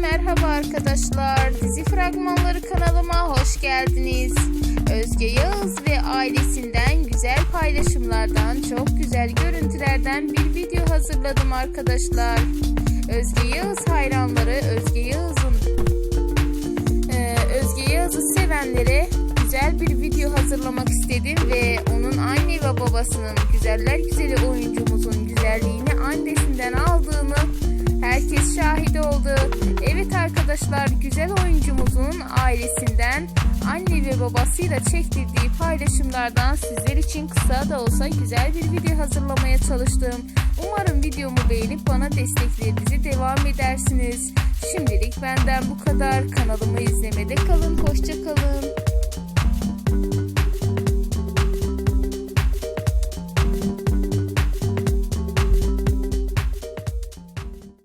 Merhaba arkadaşlar. Dizi fragmanları kanalıma hoş geldiniz. Özge Yağız ve ailesinden güzel paylaşımlardan, çok güzel görüntülerden bir video hazırladım arkadaşlar. Özge Yağız hayranları, Özge Yağız'ın ee, Özge Yağız'ı sevenlere güzel bir video hazırlamak istedim ve onun anne ve babasının güzeller güzeli oyuncumuzun güzelliğini annesinden arkadaşlar güzel oyuncumuzun ailesinden anne ve babasıyla çektirdiği paylaşımlardan sizler için kısa da olsa güzel bir video hazırlamaya çalıştım. Umarım videomu beğenip bana desteklerinizi devam edersiniz. Şimdilik benden bu kadar. Kanalımı izlemede kalın. Hoşça kalın.